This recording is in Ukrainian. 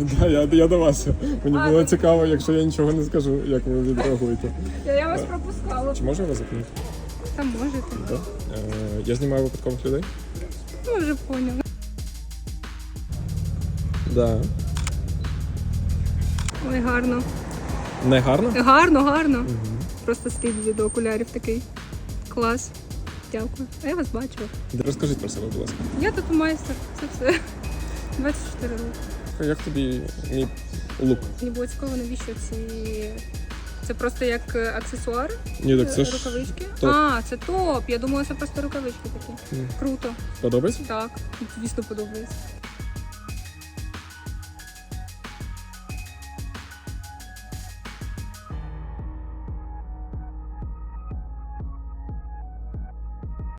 Да, я, я до вас. Мені А, було ну- цікаво, якщо я нічого не скажу, як ви відреагуєте. Я, я вас пропускала. Чи можу я вас запинити? Там можете. Да? Е, я знімаю випадкових людей? Ну, вже поняли. Да. Ой, гарно. Не гарно? Гарно, гарно. Просто слід до окулярів такий. Клас. Дякую. А я вас бачила. Розкажіть про себе, будь ласка. Я тут майстер. Це все. 24 роки. А Як тобі мій лук? Мені було цікаво, навіщо ці. Це просто як аксесуар? Ні, так це ж рукавички? топ. А, це топ. Я думала, це просто рукавички такі. Ні. Круто. подобається? Так, звісно, подобається.